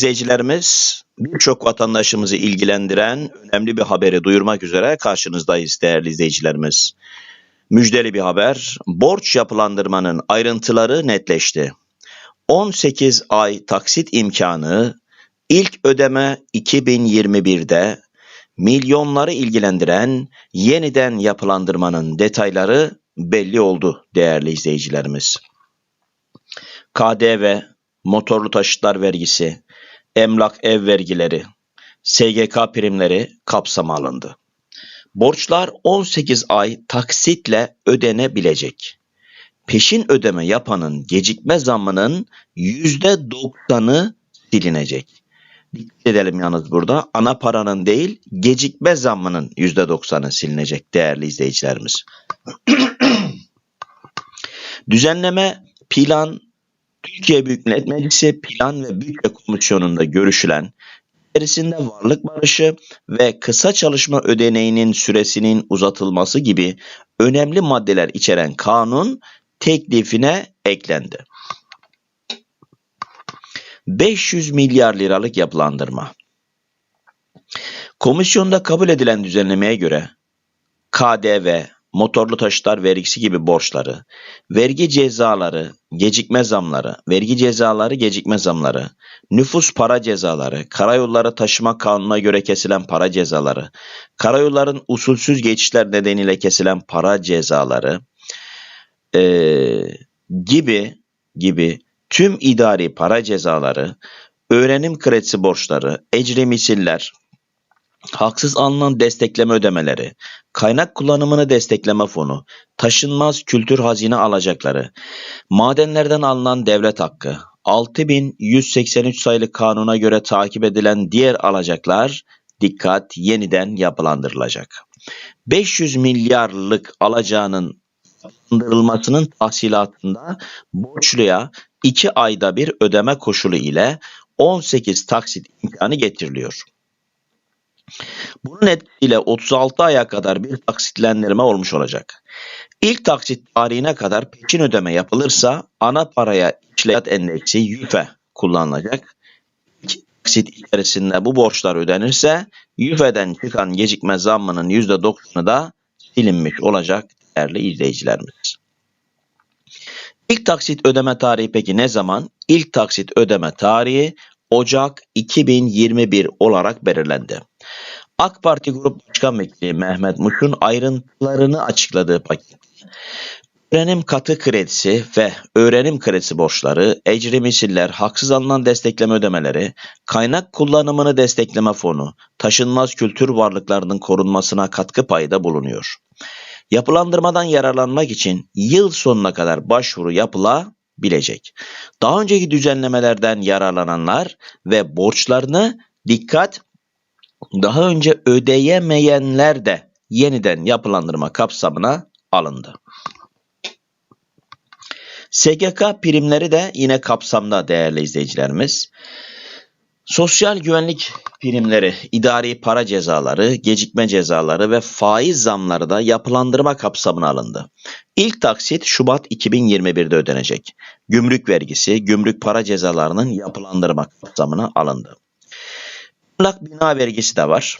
İzleyicilerimiz birçok vatandaşımızı ilgilendiren önemli bir haberi duyurmak üzere karşınızdayız değerli izleyicilerimiz. Müjdeli bir haber. Borç yapılandırmanın ayrıntıları netleşti. 18 ay taksit imkanı ilk ödeme 2021'de milyonları ilgilendiren yeniden yapılandırmanın detayları belli oldu değerli izleyicilerimiz. KDV, motorlu taşıtlar vergisi, emlak ev vergileri, SGK primleri kapsama alındı. Borçlar 18 ay taksitle ödenebilecek. Peşin ödeme yapanın gecikme zammının %90'ı silinecek. Dikkat edelim yalnız burada ana paranın değil gecikme zammının %90'ı silinecek değerli izleyicilerimiz. Düzenleme plan Türkiye Büyük Millet Meclisi Plan ve Bütçe Komisyonu'nda görüşülen içerisinde varlık barışı ve kısa çalışma ödeneğinin süresinin uzatılması gibi önemli maddeler içeren kanun teklifine eklendi. 500 milyar liralık yapılandırma. Komisyonda kabul edilen düzenlemeye göre KDV, motorlu taşıtlar vergisi gibi borçları, vergi cezaları, gecikme zamları, vergi cezaları, gecikme zamları, nüfus para cezaları, karayolları taşıma kanununa göre kesilen para cezaları, karayolların usulsüz geçişler nedeniyle kesilen para cezaları e, gibi gibi tüm idari para cezaları, öğrenim kredisi borçları, ecri misiller, haksız alınan destekleme ödemeleri, kaynak kullanımını destekleme fonu, taşınmaz kültür hazine alacakları, madenlerden alınan devlet hakkı, 6183 sayılı kanuna göre takip edilen diğer alacaklar dikkat yeniden yapılandırılacak. 500 milyarlık alacağının yapılandırılmasının tahsilatında borçluya 2 ayda bir ödeme koşulu ile 18 taksit imkanı getiriliyor. Bunun etkisiyle 36 aya kadar bir taksitlendirme olmuş olacak. İlk taksit tarihine kadar peşin ödeme yapılırsa ana paraya işleyat endeksi YÜFE kullanılacak. İlk taksit içerisinde bu borçlar ödenirse YÜFE'den çıkan gecikme zammının %90'ı da silinmiş olacak değerli izleyicilerimiz. İlk taksit ödeme tarihi peki ne zaman? İlk taksit ödeme tarihi Ocak 2021 olarak belirlendi. AK Parti Grup Başkan Vekili Mehmet Muş'un ayrıntılarını açıkladığı paket. Öğrenim katı kredisi ve öğrenim kredisi borçları, ecri misiller, haksız alınan destekleme ödemeleri, kaynak kullanımını destekleme fonu, taşınmaz kültür varlıklarının korunmasına katkı payı bulunuyor. Yapılandırmadan yararlanmak için yıl sonuna kadar başvuru yapılabilecek. Daha önceki düzenlemelerden yararlananlar ve borçlarını dikkat daha önce ödeyemeyenler de yeniden yapılandırma kapsamına alındı. SGK primleri de yine kapsamda değerli izleyicilerimiz. Sosyal güvenlik primleri, idari para cezaları, gecikme cezaları ve faiz zamları da yapılandırma kapsamına alındı. İlk taksit Şubat 2021'de ödenecek. Gümrük vergisi, gümrük para cezalarının yapılandırma kapsamına alındı. Emlak bina vergisi de var.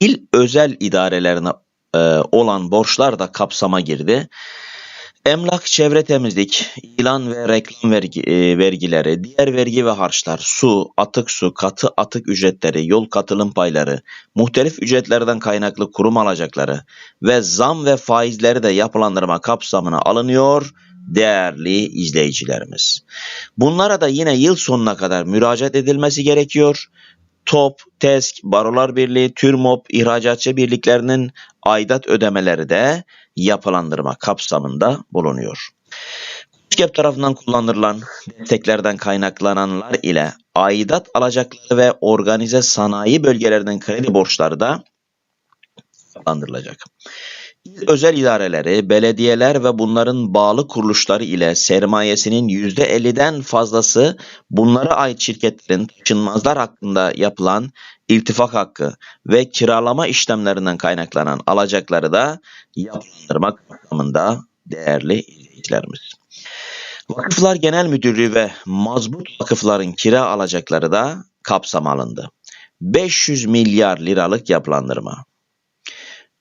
İl özel idarelerine e, olan borçlar da kapsama girdi. Emlak, çevre temizlik, ilan ve reklam vergi, e, vergileri, diğer vergi ve harçlar, su, atık su, katı atık ücretleri, yol katılım payları, muhtelif ücretlerden kaynaklı kurum alacakları ve zam ve faizleri de yapılandırma kapsamına alınıyor değerli izleyicilerimiz. Bunlara da yine yıl sonuna kadar müracaat edilmesi gerekiyor. TOP, TESK, Barolar Birliği, TÜRMOP, ihracatçı birliklerinin aidat ödemeleri de yapılandırma kapsamında bulunuyor. KOSGEB tarafından kullanılan desteklerden kaynaklananlar ile aidat alacakları ve organize sanayi bölgelerinin kredi borçları da yapılandırılacak özel idareleri, belediyeler ve bunların bağlı kuruluşları ile sermayesinin %50'den fazlası bunlara ait şirketlerin taşınmazlar hakkında yapılan iltifak hakkı ve kiralama işlemlerinden kaynaklanan alacakları da yapılandırmak kapsamında değerli izleyicilerimiz. Vakıflar Genel Müdürlüğü ve mazbut vakıfların kira alacakları da kapsam alındı. 500 milyar liralık yapılandırma.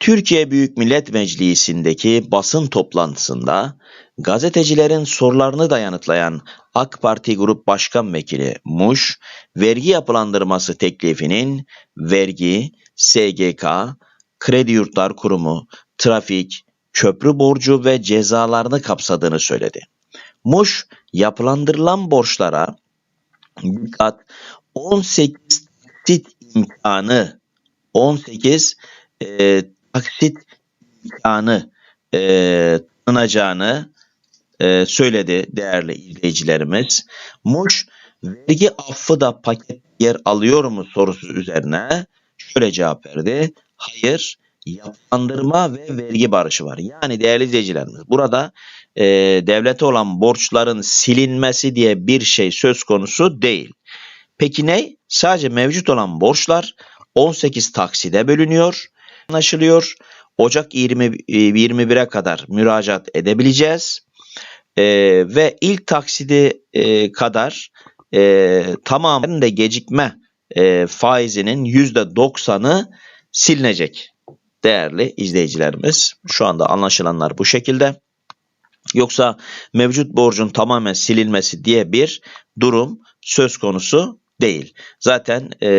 Türkiye Büyük Millet Meclisi'ndeki basın toplantısında gazetecilerin sorularını da yanıtlayan AK Parti Grup Başkan Vekili Muş, vergi yapılandırması teklifinin vergi, SGK, Kredi Yurtlar Kurumu, trafik, köprü borcu ve cezalarını kapsadığını söyledi. Muş, yapılandırılan borçlara dikkat 18 taksit imkanı 18 e, taksit imkanı e, tanınacağını e, söyledi değerli izleyicilerimiz. Muş vergi affı da paket yer alıyor mu sorusu üzerine şöyle cevap verdi. Hayır yapılandırma ve vergi barışı var. Yani değerli izleyicilerimiz burada e, devlete olan borçların silinmesi diye bir şey söz konusu değil. Peki ne? Sadece mevcut olan borçlar 18 takside bölünüyor, anlaşılıyor. Ocak 20, 21'e kadar müracaat edebileceğiz. E, ve ilk taksidi e, kadar e, tamamen de gecikme e, faizinin %90'ı silinecek. Değerli izleyicilerimiz şu anda anlaşılanlar bu şekilde. Yoksa mevcut borcun tamamen silinmesi diye bir durum söz konusu değil. Zaten e,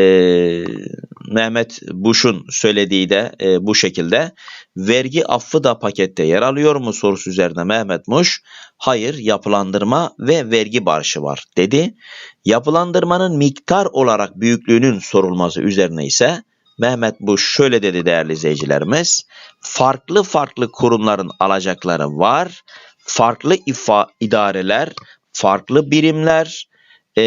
Mehmet Bush'un söylediği de e, bu şekilde. Vergi affı da pakette yer alıyor mu sorusu üzerine Mehmet Muş, hayır yapılandırma ve vergi barışı var dedi. Yapılandırmanın miktar olarak büyüklüğünün sorulması üzerine ise Mehmet Bush şöyle dedi değerli izleyicilerimiz. Farklı farklı kurumların alacakları var. Farklı ifa idareler, farklı birimler e,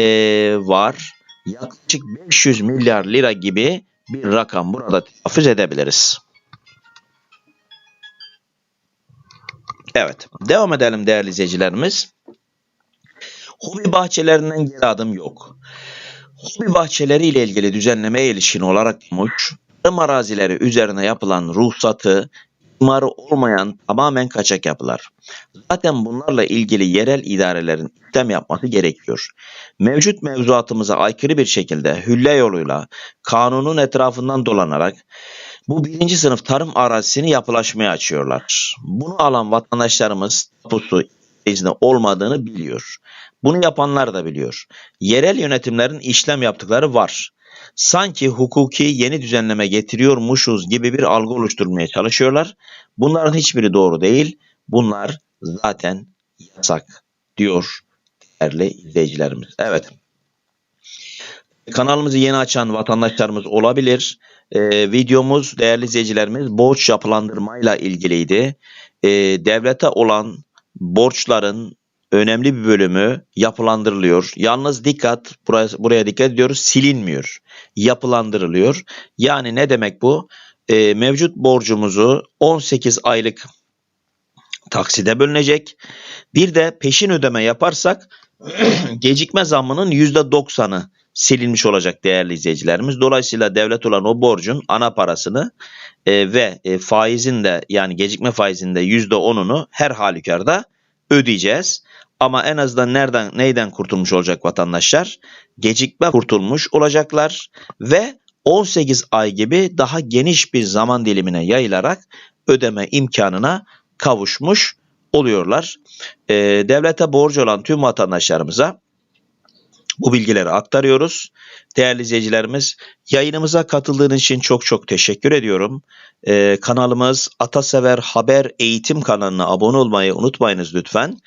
var. Yaklaşık 500 milyar lira gibi bir rakam burada telaffuz edebiliriz. Evet, devam edelim değerli izleyicilerimiz. Hobi bahçelerinden geri adım yok. Hobi bahçeleri ile ilgili düzenlemeye ilişkin olarak Muş, tarım arazileri üzerine yapılan ruhsatı, imarı olmayan tamamen kaçak yapılar. Zaten bunlarla ilgili yerel idarelerin işlem yapması gerekiyor. Mevcut mevzuatımıza aykırı bir şekilde hülle yoluyla kanunun etrafından dolanarak bu birinci sınıf tarım arazisini yapılaşmaya açıyorlar. Bunu alan vatandaşlarımız tapusu izni olmadığını biliyor. Bunu yapanlar da biliyor. Yerel yönetimlerin işlem yaptıkları var. Sanki hukuki yeni düzenleme getiriyormuşuz gibi bir algı oluşturmaya çalışıyorlar. Bunların hiçbiri doğru değil. Bunlar zaten yasak diyor değerli izleyicilerimiz. Evet. Kanalımızı yeni açan vatandaşlarımız olabilir. Ee, videomuz değerli izleyicilerimiz borç yapılandırmayla ilgiliydi. Ee, devlete olan borçların önemli bir bölümü yapılandırılıyor. Yalnız dikkat buraya, buraya dikkat ediyoruz silinmiyor. Yapılandırılıyor. Yani ne demek bu? Ee, mevcut borcumuzu 18 aylık takside bölünecek. Bir de peşin ödeme yaparsak gecikme zammının %90'ı silinmiş olacak değerli izleyicilerimiz. Dolayısıyla devlet olan o borcun ana parasını e, ve e, faizin de yani gecikme faizinde %10'unu her halükarda ödeyeceğiz. Ama en azından nereden neyden kurtulmuş olacak vatandaşlar? Gecikme kurtulmuş olacaklar ve 18 ay gibi daha geniş bir zaman dilimine yayılarak ödeme imkanına kavuşmuş oluyorlar. Ee, devlete borcu olan tüm vatandaşlarımıza bu bilgileri aktarıyoruz. Değerli izleyicilerimiz yayınımıza katıldığınız için çok çok teşekkür ediyorum. Ee, kanalımız Atasever Haber Eğitim kanalına abone olmayı unutmayınız lütfen.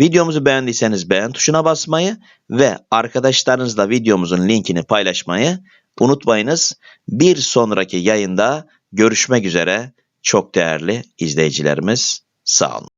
Videomuzu beğendiyseniz beğen tuşuna basmayı ve arkadaşlarınızla videomuzun linkini paylaşmayı unutmayınız. Bir sonraki yayında görüşmek üzere çok değerli izleyicilerimiz sağ olun.